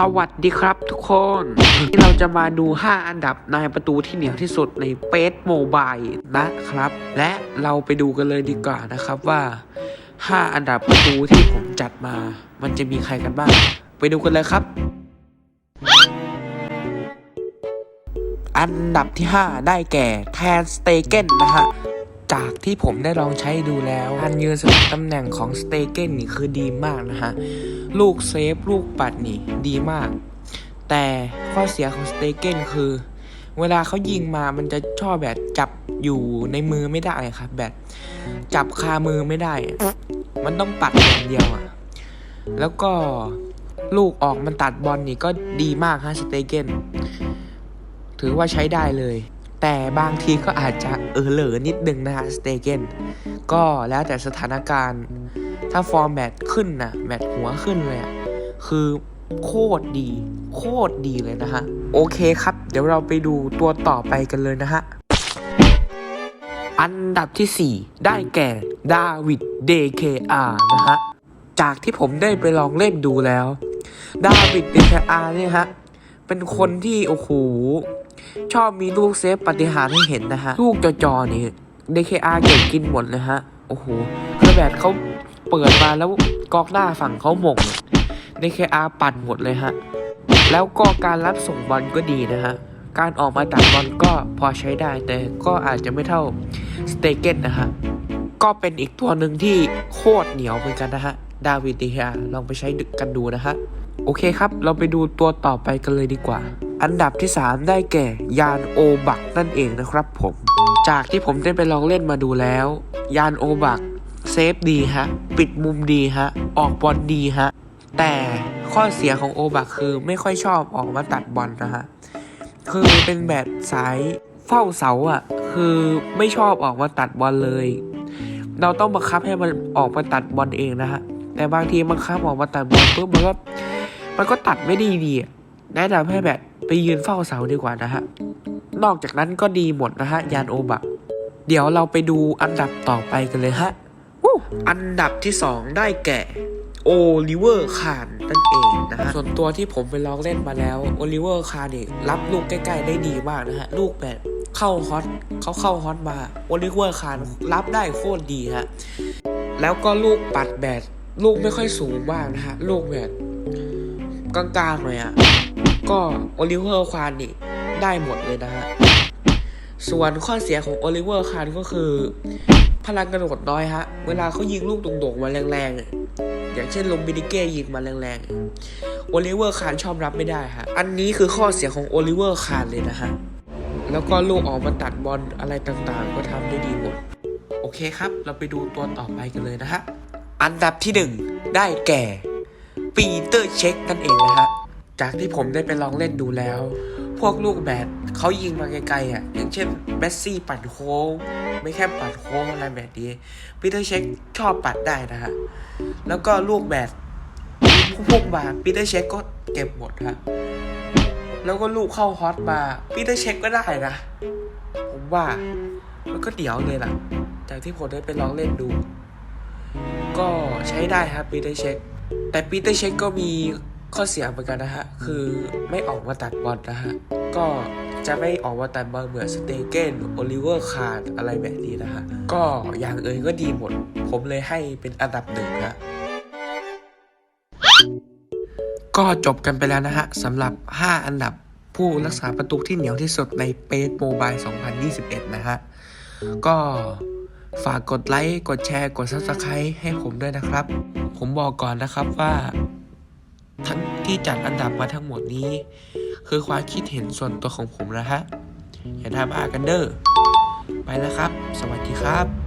สวัสดีครับทุกคนที่เราจะมาดู 5 อันดับนายประตูที่เหนียวที่สุดในเปสโมบายนะครับ และเราไปดูกันเลยดีกว่านะครับว่า 5 อันดับประตูที่ผมจัดมา มันจะมีใครกันบ้าง ไปดูกันเลยครับ อันดับที่ 5 ได้แก่แทนสเตเกนนะฮะ จากที่ผมได้ลองใช้ดูแล้วการยืนสลับตำแหน่งของสเตเกนนี่คือดีมากนะฮะ ลูกเซฟ ลูกปัดนี่ดีมาก แต่ข้อเสียของสเตเกนคือ เวลาเขายิงมามันจะชอบแบบจับอยู่ในมือไม่ได้ครับ แบบจับคามือไม่ได้ มันต้องปัดอย่างเดียวอะแล้วก็ลูกออกมันตัดบอลนี่ก็ดีมากฮะสเตเกนถือว่าใช้ได้เลย แต่บางทีก็อาจจะเออเหลอนิดนึงนะฮะสเตเกนก็แล้วแต่สถานการณ์ ถ้าฟอร์แมตขึ้นนะแมตหัวขึ้นเลยคือโคตรดี โคตรดีเลยนะฮะ โอเคครับ เดี๋ยวเราไปดูตัวต่อไปกันเลยนะฮะ อันดับที่ 4 ได้แก่ดาวิด DKR นะฮะ จากที่ผมได้ไปลองเล่นดูแล้ว ดาวิด DKR เนี่ยฮะ เป็นคนที่ โอ้โห ชอบมีลูกเซฟปฏิหารให้เห็นนะฮะ ลูกจอๆนี่ DKR เก็บกินหมดเลยฮะ โอ้โหคือแบบเขาเปิดมาแล้วกองหน้าฝั่งเขาหม่ง DKR ปั่นหมดเลยฮะ แล้วก็การรับส่งบอลก็ดีนะฮะ การออกมาตัดบอลก็พอใช้ได้แต่ก็อาจจะไม่เท่าสเตเกนนะฮะ ก็เป็นอีกตัวหนึ่งที่โคตรเหนียวเหมือนกันนะฮะ ดาวิด DKR ลองไปใช้กันดูนะฮะ โอเคครับ เราไปดูตัวต่อไปกันเลยดีกว่า อันดับที่ 3 ได้แก่ยานโอบักนั่นเองนะครับผม จากที่ผมได้ไปลองเล่นมาดูแล้ว ยานโอบักเซฟดีฮะ ปิดมุมดีฮะ ออกบอลดีฮะ แต่ข้อเสียของโอบักคือไม่ค่อยชอบออกมาตัดบอลนะฮะ คือเป็นแบบสายเฝ้าเสาอะ คือไม่ชอบออกมาตัดบอลเลย เราต้องบังคับให้มันออกมาตัดบอลเองนะฮะ แต่บางทีบังคับออกมาตัดบอลปุ๊บมันก็มันก็ตัดไม่ดีดีอะ แนะนำให้แบบไปยืนเฝ้าเสาดีกว่านะฮะ นอกจากนั้นก็ดีหมดนะฮะ ยานโอบะ เดี๋ยวเราไปดูอันดับต่อไปกันเลยฮะวู้อันดับที่ 2 ได้แก่โอลิเวอร์คานนั่นเองนะฮะ ส่วนตัวที่ผมไปลองเล่นมาแล้วโอลิเวอร์คานเนี่ยรับลูกใกล้ ๆ ได้ดีมากนะฮะ ลูกแบบเข้าฮอตเขาเข้าฮอตมาโอลิเวอร์คานรับได้โคตรดีฮะ แล้วก็ลูกปัดแบบลูกไม่ค่อยสูงมากนะฮะ ลูกแบบกลางๆหน่อยอะ ก็โอลิเวอร์คานนี่ได้หมดเลยนะฮะ ส่วนข้อเสียของโอลิเวอร์คานก็คือ พลังกระโดดน้อยฮะ เวลาเขายิงลูกตรงๆมาแรงๆอะอย่างเช่นลมบินิเก้ยิงมาแรงๆ โอลิเวอร์คานชอบรับไม่ได้ฮะ อันนี้คือข้อเสียของโอลิเวอร์คานเลยนะฮะ แล้วก็ลูกออกมาตัดบอลอะไรต่างๆ ก็ทำได้ดีหมด โอเคครับ เราไปดูตัวต่อไปกันเลยนะฮะ อันดับที่หนึ่งได้แก่ปีเตอร์เช็คนั่นเองนะฮะ จากที่ผมได้ไปลองเล่นดูแล้ว พวกลูกแบบเขายิงมาไกลๆอะ อย่างเช่นเมสซี่ปัดโค้ง ไม่แค่ปัดโค้งอะไรแบบนี้ปีเตอร์เช็คชอบปัดได้นะฮะ แล้วก็ลูกแบบพวกมาปีเตอร์เช็คก็เก็บหมดฮะแล้วก็ลูกเข้าฮอตมาปีเตอร์เช็คก็ได้นะ ผมว่ามันก็เดี๋ยวเลยล่ะ จากที่ผมได้ไปลองเล่นดู ก็ใช้ได้ครับปีเตอร์เช็ค แต่ปีเตอร์เช็คก็มี ข้อเสียเหมือนกันนะฮะ คือไม่ออกมาตัดบอลนะฮะ ก็จะไม่ออกมาตัดบอลเหมือนสเตเกนโอลิเวอร์คาร์ดอะไรแบบนี้นะฮะ ก็อย่างเอ่ยก็ดีหมด ผมเลยให้เป็นอันดับหนึ่งฮะก็จบกันไปแล้วนะฮะสำหรับ 5 อันดับผู้รักษาประตูที่เหนียวที่สุดในเปสโมบาย 2021 นะฮะ ก็ฝากกดไลค์ กดแชร์ กด Subscribe ให้ผมด้วยนะครับ ผมบอกก่อนนะครับว่า ทั้งที่จัดอันดับมาทั้งหมดนี้ คือความคิดเห็นส่วนตัวของผมนะฮะอย่าทำอากันเดอร์ไปแล้วครับ สวัสดีครับ